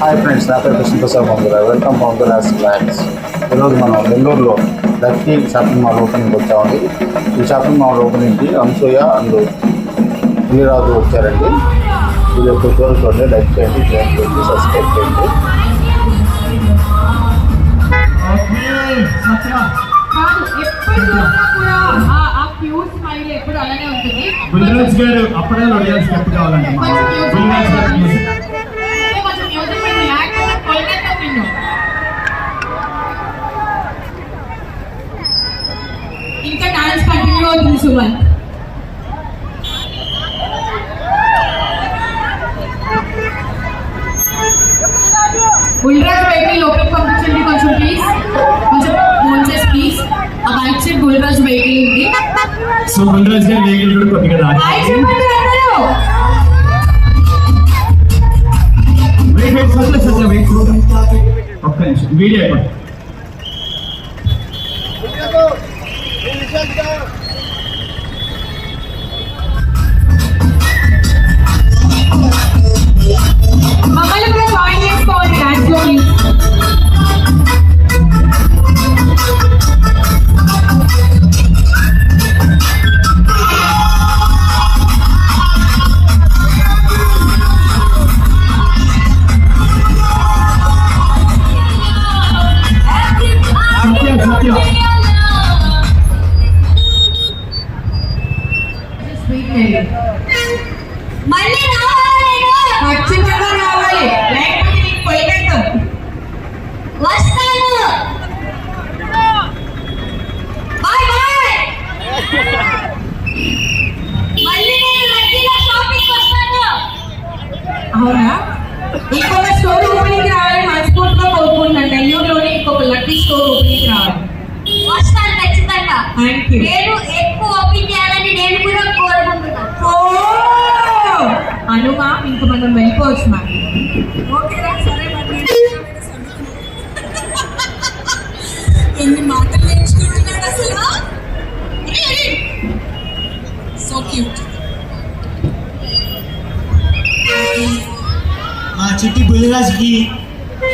Hi friends నా పేరు Krishnaprasad Pongula welcome Pongula blogs ఈరోజు మనం నెల్లూరులో లక్కీ షాపింగ్ మాల్ ఓపెనింగ్ వచ్చామండి ఈ షాపింగ్ మాల్ ఓపెనింగ్కి అంశూయ అండ్ వీరరాజు వచ్చారండి ఇది ఒక చూడండి లైక్ చేయండి షేర్ చేయండి సబ్స్క్రైబ్ చేయండి అప్పుడే లొడియాల్సి ఎప్పుడు కావాలండి you so much. Gulraj vehicle open competition to consume please. Consume Gulraj please. A bike set Gulraj vehicle ఉంది. So Gulraj గారి vehicle కూడా కొద్దిగా రావాలి. Bike set పట్టు అందరూ. Wait wait సర్లే సర్లే wait. ఒక్క నిమిషం వీడియో అయిపోయింది. Gulraj go. Gulraj go. మళ్ళీ రావాలి నేను అచ్చం రావాలి లైక్ నీ కొలైట్ తో వస్తాను బై బై మళ్ళీ నేను అచ్చం షాపింగ్ వస్తాను అవరా ఈ కొన్న 100 రూపాయలకి రాయాలి మనం వెళ్ళిపోవచ్చు మ్యామ్ ఓకేరా సరే ఎన్ని మాటలు నేర్చుకుంటున్నాడు అసలు సో క్యూట్ మా చిట్టి బుల్లిరాజ్కి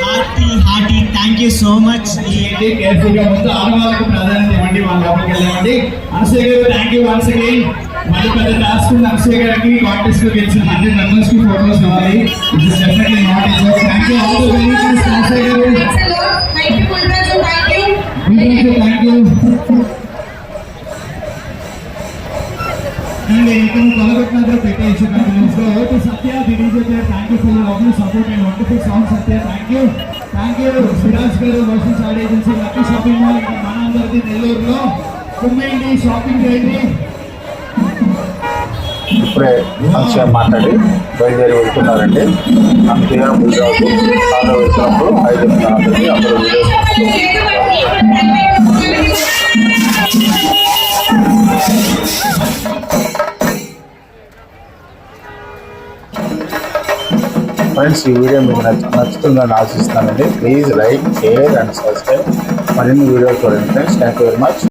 hearty hearty thank you so much ఏంటి కేర్ఫుల్గా ముందు ఆడవాళ్ళకు ప్రాధాన్యత ఇవ్వండి వాళ్ళ లోపలికి వెళ్ళండి అనసే గారు థ్యాంక్ యూ వన్స్ అగైన్ మళ్ళీ పెద్ద టాస్క్ ఉంది అక్షయ్ గారికి కాంటెస్ట్ లో గెలిచిన హండ్రెడ్ మెంబర్స్ కి ఫోటోస్ ఉన్నాయి it is definitely not it work thank you all the very much Akshay గారు థ్యాంక్ యూ అండ్ ఇతను తొలగొట్టినప్పుడు పెట్టేసి కంటిన్యూస్లో టు సత్య ది డీజే గారు thank you for lovely support and wonderful song Satya thank you thank you Siraj గారు versions add agency lucky shopping mall ఇంకా మన అందరిది నెల్లూరులో కుమ్మండి షాపింగ్ చేయండి ఇప్పుడే మంచిగా మాట్లాడి బయలుదేరి వెళ్తున్నారండి అంతేగా ముందు ఆటో వచ్చినప్పుడు ఐదు అందరూ ఫ్రెండ్స్ ఈ వీడియో మీకు నచ్చుతుందని ఆశిస్తానండి please like share and subscribe మరిన్ని వీడియోలు చూడండి friends thank you very much